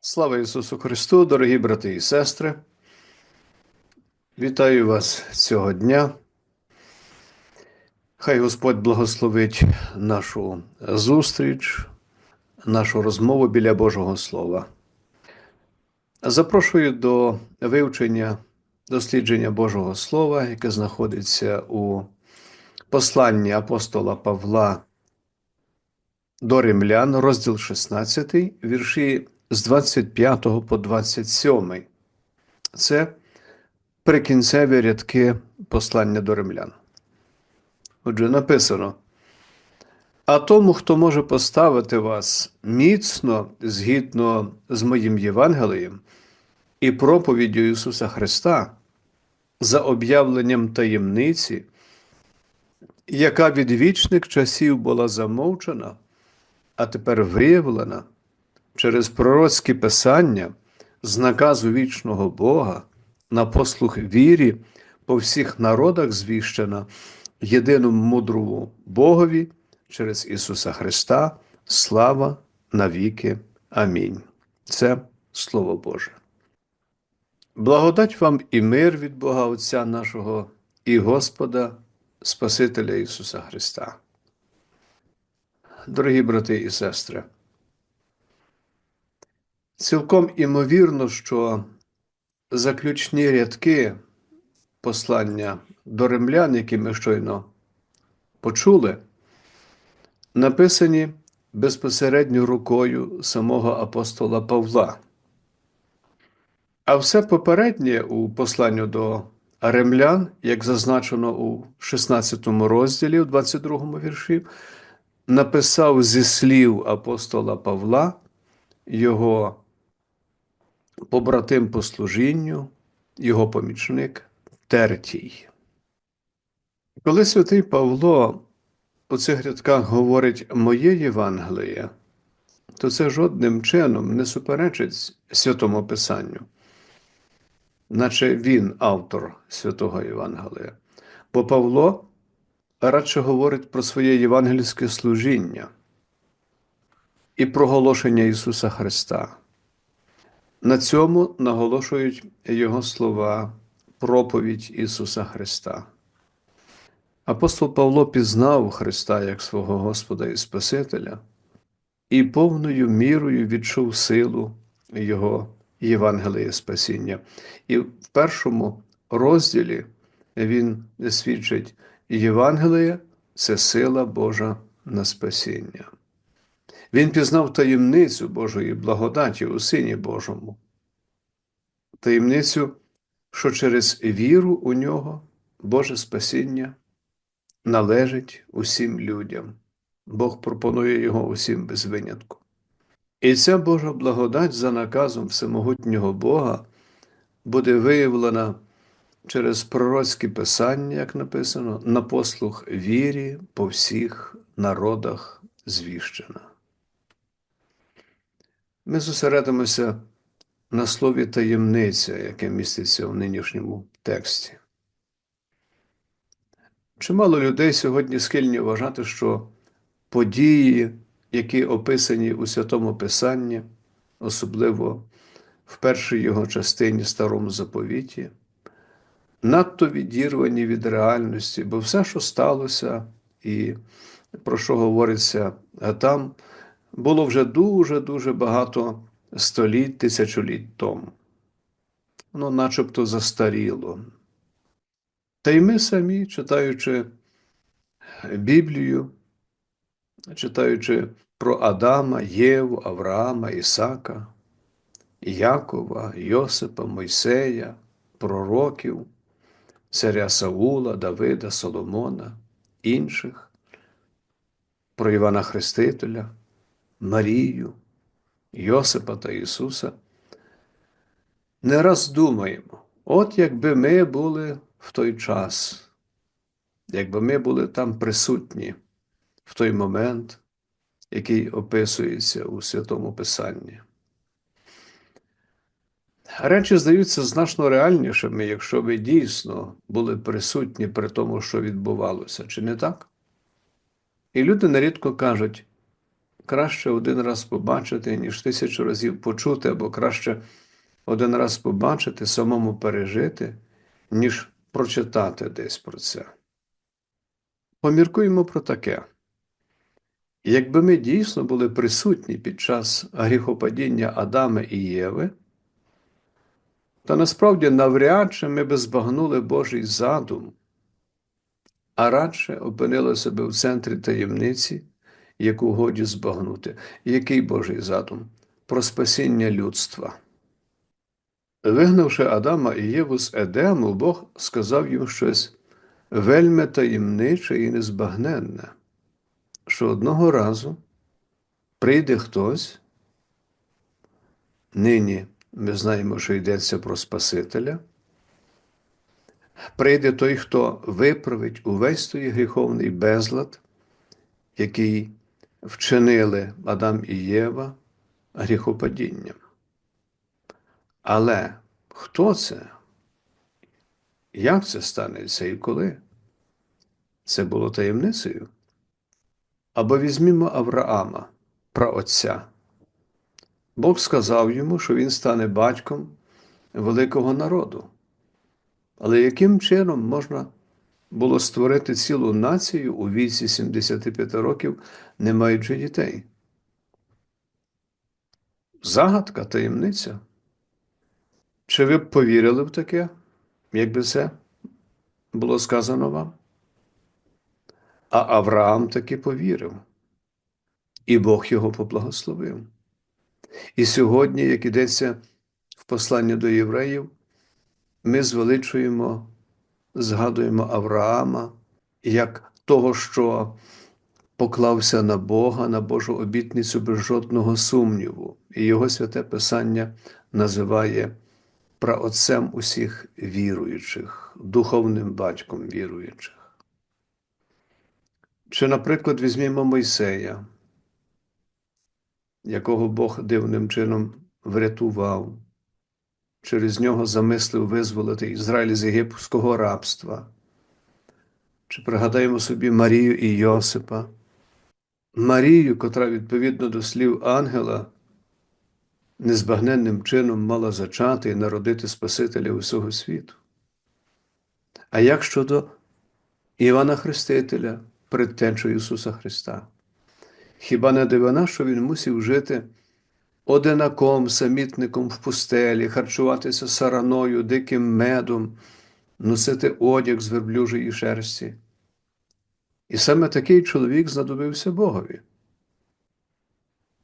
Слава Ісусу Христу, дорогі брати і сестри. Вітаю вас цього дня. Хай Господь благословить нашу зустріч, нашу розмову біля Божого Слова. Запрошую до вивчення дослідження Божого Слова, яке знаходиться у посланні апостола Павла до римлян, розділ 16, вірші з 25 по 27. Це прикінцеві рядки послання до римлян. Отже, написано: А тому, хто може поставити вас міцно згідно з моїм Євангелієм і проповіддю Ісуса Христа за об'явленням таємниці, яка від вічних часів була замовчена, а тепер виявлена через пророцькі писання з наказу вічного Бога на послух вірі по всіх народах звіщена єдиному мудрому Богові через Ісуса Христа, слава навіки. Амінь. Це Слово Боже. Благодать вам і мир від Бога Отця нашого і Господа, Спасителя Ісуса Христа. Дорогі брати і сестри, цілком імовірно, що заключні рядки послання до римлян, які ми щойно почули, написані безпосередньо рукою самого апостола Павла. А все попереднє у посланню до римлян, як зазначено у 16 розділі, у 22 вірші, написав зі слів апостола Павла, його побратим по служінню, його помічник Тертій. Коли святий Павло у цих рядках говорить моє Євангеліє, то це жодним чином не суперечить святому Писанню, наче він автор святого Євангелія. Бо Павло радше говорить про своє євангельське служіння і проголошення Ісуса Христа. На цьому наголошують його слова проповідь Ісуса Христа. Апостол Павло пізнав Христа як свого Господа і Спасителя і повною мірою відчув силу Його Євангелія Спасіння. І в першому розділі він свідчить Євангелія це сила Божа на спасіння. Він пізнав таємницю Божої благодаті у Сині Божому, таємницю, що через віру у нього Боже спасіння належить усім людям. Бог пропонує його усім без винятку. І ця Божа благодать за наказом всемогутнього Бога буде виявлена через пророцькі писання, як написано, на послух вірі по всіх народах звіщена. Ми зосередимося на слові таємниця, яке міститься в нинішньому тексті. Чимало людей сьогодні схильні вважати, що події, які описані у Святому Писанні, особливо в першій його частині Старому заповіті, надто відірвані від реальності, бо все, що сталося, і про що говориться там, було вже дуже-дуже багато століть, тисячоліть тому. Воно начебто застаріло. Та й ми самі, читаючи Біблію, читаючи про Адама, Єву, Авраама, Ісака, Якова, Йосипа, Мойсея, пророків, царя Саула, Давида, Соломона, інших, про Івана Хрестителя, Марію, Йосипа та Ісуса, не раз думаємо, от якби ми були в той час, якби ми були там присутні в той момент, який описується у Святому Писанні. Речі здаються значно реальнішими, якщо ви дійсно були присутні при тому, що відбувалося, чи не так? І люди нерідко кажуть, краще один раз побачити, ніж тисячу разів почути, або краще один раз побачити, самому пережити, ніж прочитати десь про це. Поміркуємо про таке. Якби ми дійсно були присутні під час гріхопадіння Адама і Єви, то насправді навряд чи ми би збагнули Божий задум, а радше опинили себе в центрі таємниці, яку годі збагнути. Який Божий задум? Про спасіння людства. Вигнавши Адама і Єву з Едему, Бог сказав їм щось вельми таємниче і незбагненне, що одного разу прийде хтось, нині ми знаємо, що йдеться про Спасителя, прийде той, хто виправить увесь той гріховний безлад, який вчинили Адам і Єва гріхопадінням. Але хто це? Як це станеться і коли? Це було таємницею. Або візьмімо Авраама, праотця. Бог сказав йому, що він стане батьком великого народу. Але яким чином можна було створити цілу націю у віці 75 років, не маючи дітей? Загадка, таємниця. Чи ви б повірили в таке, якби це було сказано вам? А Авраам таки повірив, і Бог його поблагословив. І сьогодні, як ідеться в посланні до євреїв, ми звеличуємо, згадуємо Авраама як того, що поклався на Бога, на Божу обітницю без жодного сумніву, і його святе Писання називає праотцем усіх віруючих, духовним батьком віруючих. Чи, наприклад, візьмімо Мойсея, якого Бог дивним чином врятував, через нього замислив визволити Ізраїль з єгипетського рабства. Чи пригадаємо собі Марію і Йосипа, Марію, котра відповідно до слів ангела, незбагненним чином мала зачати і народити Спасителя усього світу. А як щодо Івана Хрестителя, предтечу Ісуса Христа? Хіба не дивина, що Він мусив жити одинаком, самітником в пустелі, харчуватися сараною, диким медом, носити одяг з верблюжої шерсті? І саме такий чоловік знадобився Богові.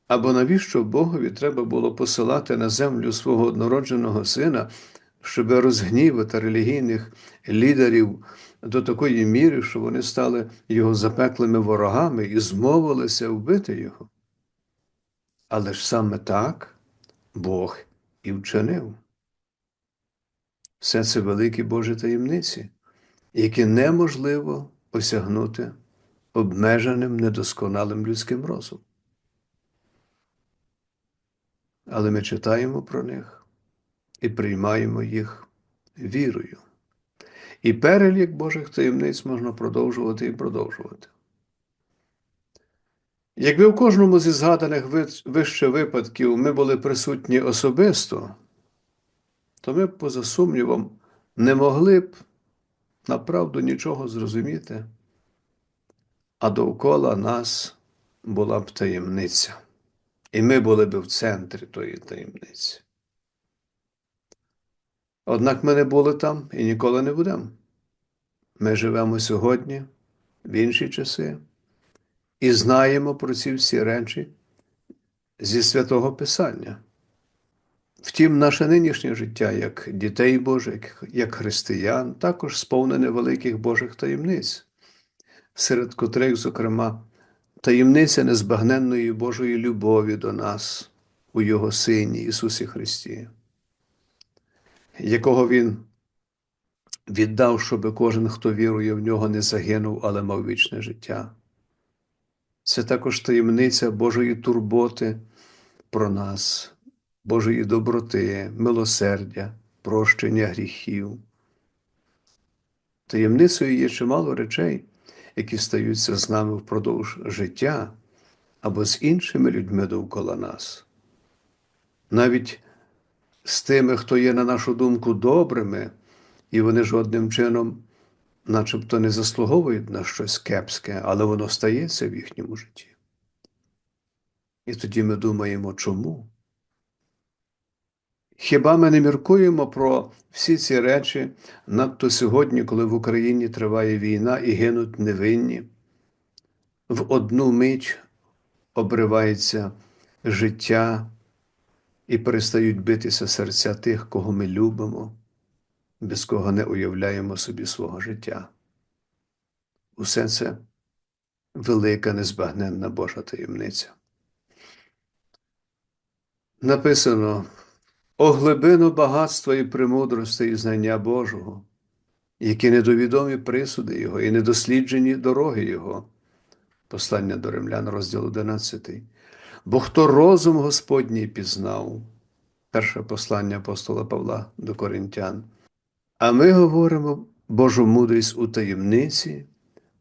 Або навіщо Богові треба було посилати на землю свого однородженого сина, щоб розгнівати релігійних лідерів до такої міри, що вони стали його запеклими ворогами і змовилися вбити його? Але ж саме так Бог і вчинив. Все це великі Божі таємниці, які неможливо осягнути обмеженим недосконалим людським розумом. Але ми читаємо про них і приймаємо їх вірою. І перелік Божих таємниць можна продовжувати і продовжувати. Якби в кожному зі згаданих вище випадків ми були присутні особисто, то ми поза сумнівом, не могли б направду нічого зрозуміти, а довкола нас була б таємниця. І ми були б в центрі тої таємниці. Однак ми не були там і ніколи не будемо. Ми живемо сьогодні, в інші часи, і знаємо про ці всі речі зі святого Писання. Втім, наше нинішнє життя, як дітей Божих, як християн, також сповнене великих Божих таємниць, серед котрих, зокрема, таємниця незбагненної Божої любові до нас у Його Сині Ісусі Христі, якого Він віддав, щоби кожен, хто вірує в нього, не загинув, але мав вічне життя. Це також таємниця Божої турботи про нас, Божої доброти, милосердя, прощення гріхів. Таємницею є чимало речей, які стаються з нами впродовж життя, або з іншими людьми довкола нас, навіть з тими, хто є, на нашу думку, добрими, і вони жодним чином, начебто, не заслуговують на щось кепське, але воно стається в їхньому житті. І тоді ми думаємо, чому? Хіба ми не міркуємо про всі ці речі надто сьогодні, коли в Україні триває війна і гинуть невинні? В одну мить обривається життя і перестають битися серця тих, кого ми любимо, без кого не уявляємо собі свого життя. Усе це велика незбагненна Божа таємниця. Написано о глибину багатства і премудрості і знання Божого, які недовідомі присуди Його і недосліджені дороги Його. Послання до римлян, розділ 11. Бо хто розум Господній пізнав, перше послання апостола Павла до Коринтян. А ми говоримо Божу мудрість у таємниці,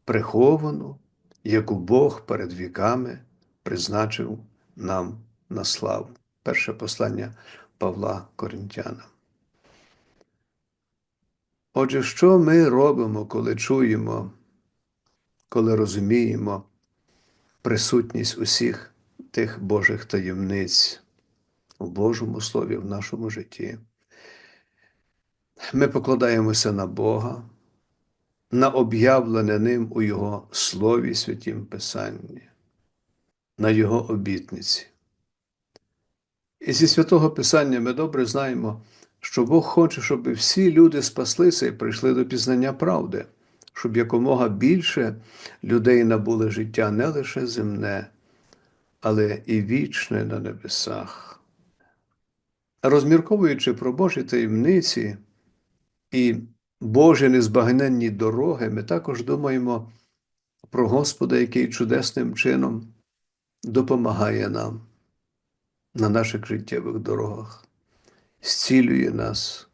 приховану, яку Бог перед віками призначив нам на славу. Перше послання Павла Коринтяна. Отже, що ми робимо, коли чуємо, коли розуміємо присутність усіх тих Божих таємниць у Божому Слові в нашому житті? Ми покладаємося на Бога, на об'явлене ним у Його Слові Святім Писанні, на Його обітниці. І зі святого Писання ми добре знаємо, що Бог хоче, щоб всі люди спаслися і прийшли до пізнання правди, щоб якомога більше людей набули життя не лише земне, але і вічне на небесах. Розмірковуючи про Божі таємниці і Божі незбагненні дороги, ми також думаємо про Господа, який чудесним чином допомагає нам на наших життєвих дорогах, зцілює нас,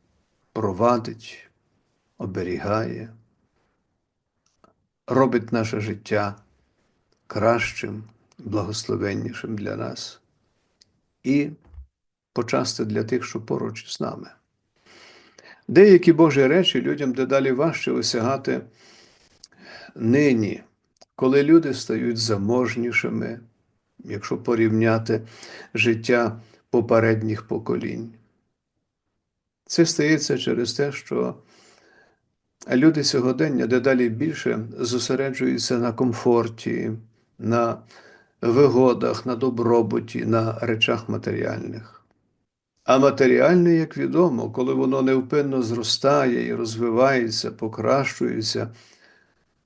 провадить, оберігає, робить наше життя кращим, благословеннішим для нас і почасти для тих, що поруч з нами. Деякі Божі речі людям дедалі важче осягати нині, коли люди стають заможнішими якщо порівняти життя попередніх поколінь. Це стається через те, що люди сьогодення дедалі більше зосереджуються на комфорті, на вигодах, на добробуті, на речах матеріальних. А матеріальне, як відомо, коли воно невпинно зростає і розвивається, покращується,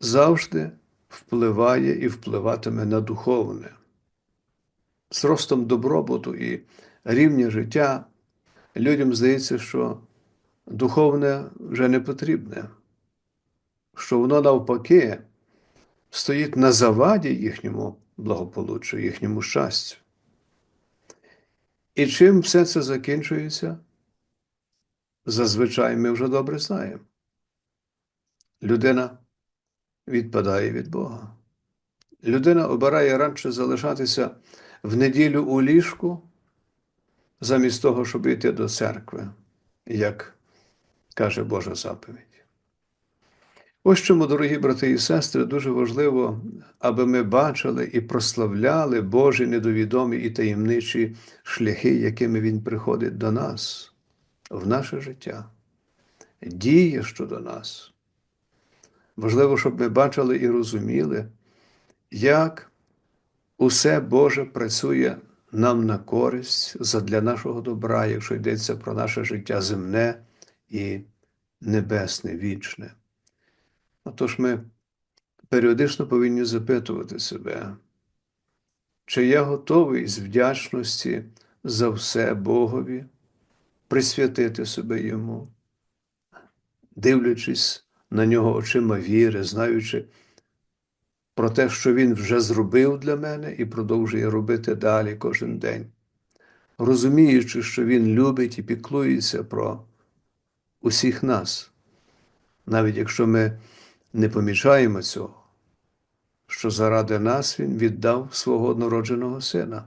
завжди впливає і впливатиме на духовне з ростом добробуту і рівня життя, людям здається, що духовне вже не потрібне, що воно навпаки стоїть на заваді їхньому благополуччю, їхньому щастю. І чим все це закінчується? Зазвичай ми вже добре знаємо. Людина відпадає від Бога. Людина обирає радше залишатися в неділю у ліжку, замість того, щоб йти до церкви, як каже Божа заповідь. Ось чому, дорогі брати і сестри, дуже важливо, аби ми бачили і прославляли Божі недовідомі і таємничі шляхи, якими Він приходить до нас, в наше життя, діє щодо нас. Важливо, щоб ми бачили і розуміли, як Усе Боже працює нам на користь задля нашого добра, якщо йдеться про наше життя земне і небесне, вічне. Отож ми періодично повинні запитувати себе, чи я готовий з вдячності за все Богові присвятити себе Йому, дивлячись на нього очима віри, знаючи про те, що Він вже зробив для мене і продовжує робити далі кожен день, розуміючи, що Він любить і піклується про усіх нас, навіть якщо ми не помічаємо цього, що заради нас Він віддав свого однородженого Сина.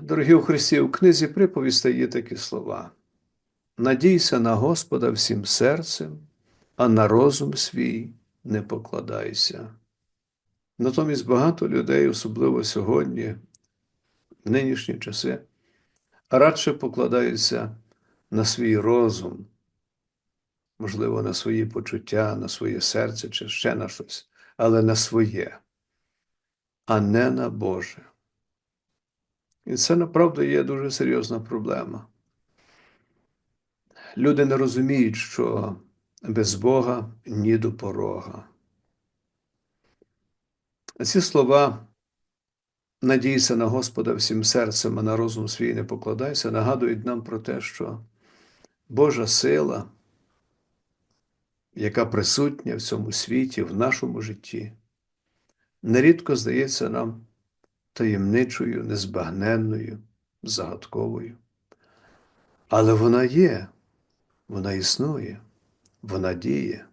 Дорогі у Христі, у книзі приповістей є такі слова. Надійся на Господа всім серцем, а на розум свій не покладайся. Натомість багато людей, особливо сьогодні, в нинішні часи, радше покладаються на свій розум, можливо, на свої почуття, на своє серце чи ще на щось, але на своє, а не на Боже. І це направду є дуже серйозна проблема. Люди не розуміють, що без Бога ні до порога. Ці слова надійся на Господа всім серцем, а на розум свій не покладайся, нагадують нам про те, що Божа сила, яка присутня в цьому світі, в нашому житті, нерідко здається нам таємничою, незбагненною, загадковою. Але вона є, вона існує, вона діє.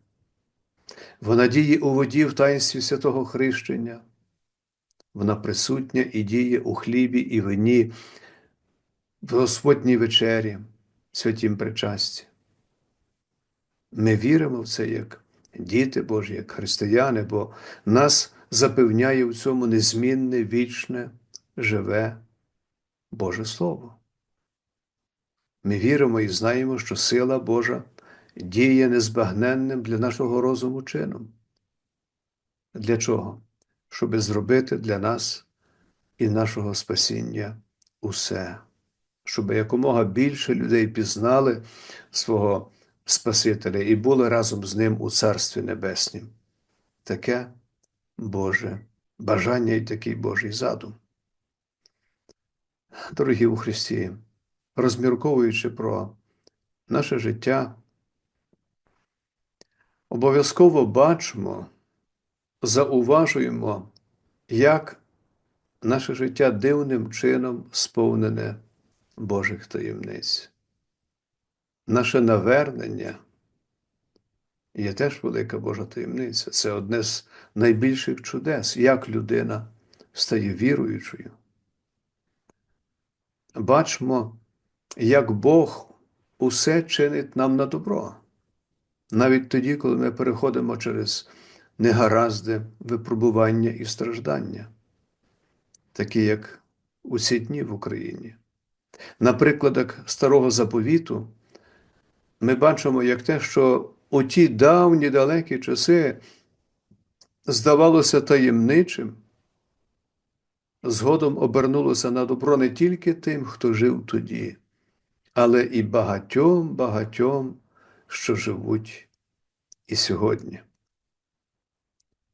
Вона діє у воді в таїнстві святого хрещення. Вона присутня і діє у хлібі і вині, в Господній вечері, святім причасті. Ми віримо в це як діти Божі, як християни, бо нас запевняє в цьому незмінне, вічне, живе Боже Слово. Ми віримо і знаємо, що сила Божа діє незбагненним для нашого розуму чином. Для чого? Щоби зробити для нас і нашого спасіння усе, щоб якомога більше людей пізнали свого Спасителя і були разом з ним у Царстві Небеснім. Таке Боже бажання і такий Божий задум. Дорогі у Христі, розмірковуючи про наше життя, обов'язково бачимо, зауважуємо, як наше життя дивним чином сповнене Божих таємниць. Наше навернення є теж велика Божа таємниця. Це одне з найбільших чудес, як людина стає віруючою. Бачимо, як Бог усе чинить нам на добро. Навіть тоді, коли ми переходимо через негаразди, випробування і страждання, такі як у ці дні в Україні. На прикладах Старого Заповіту ми бачимо, як те, що у ті давні далекі часи здавалося таємничим, згодом обернулося на добро не тільки тим, хто жив тоді, але і багатьом багатьом, що живуть і сьогодні.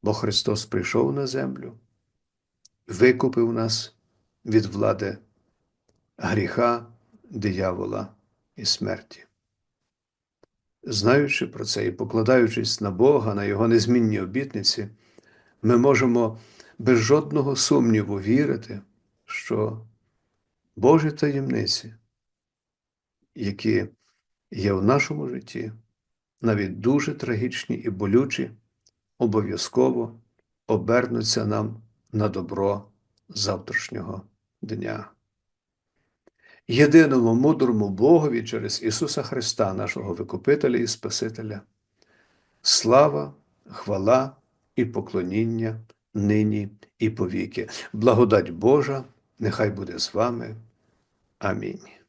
Бо Христос прийшов на землю, викупив нас від влади гріха, диявола і смерті. Знаючи про це і покладаючись на Бога, на Його незмінні обітниці, ми можемо без жодного сумніву вірити, що Божі таємниці, які є в нашому житті, навіть дуже трагічні і болючі, обов'язково обернуться нам на добро завтрашнього дня. Єдиному мудрому Богові через Ісуса Христа, нашого Викупителя і Спасителя, слава, хвала і поклоніння нині і повіки. Благодать Божа, нехай буде з вами. Амінь.